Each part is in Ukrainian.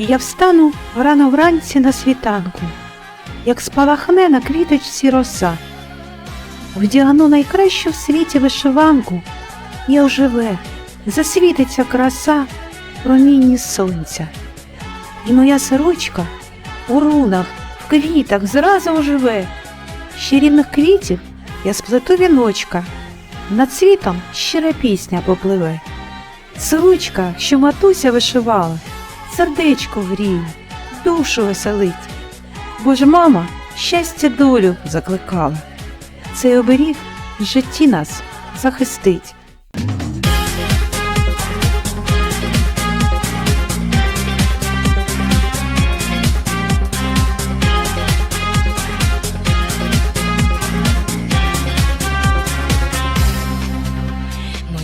І я встану рано вранці на світанку, як спалахне на квіточці роса, вдягну найкращу в світі вишиванку, і оживе, засвітиться краса промінні сонця. І моя сорочка у рунах, в квітах зразу оживе. З чарівних квітів я сплету віночка, над світом щира пісня попливе. Сорочка, що матуся вишивала, сердечко гріє, душу веселить. Бо ж мама щастя долю закликала. Цей оберіг в житті нас захистить.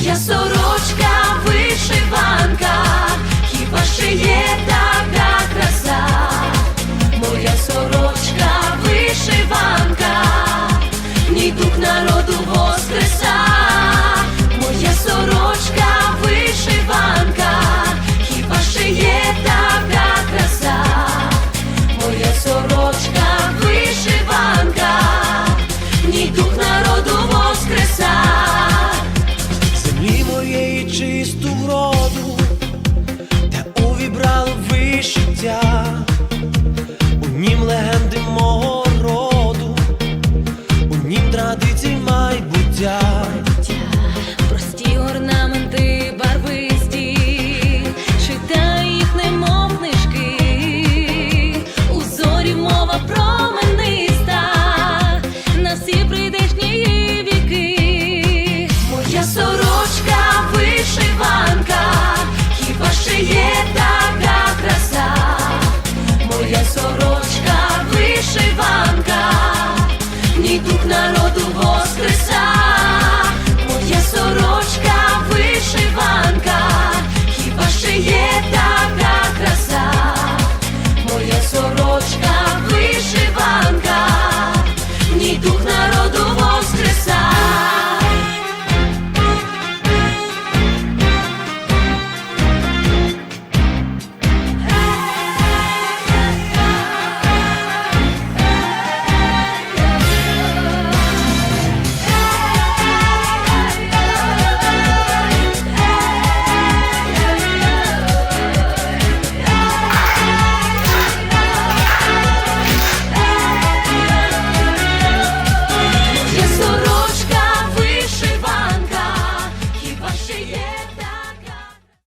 Моя сорочка чисту вроду, де увібрало вишиття,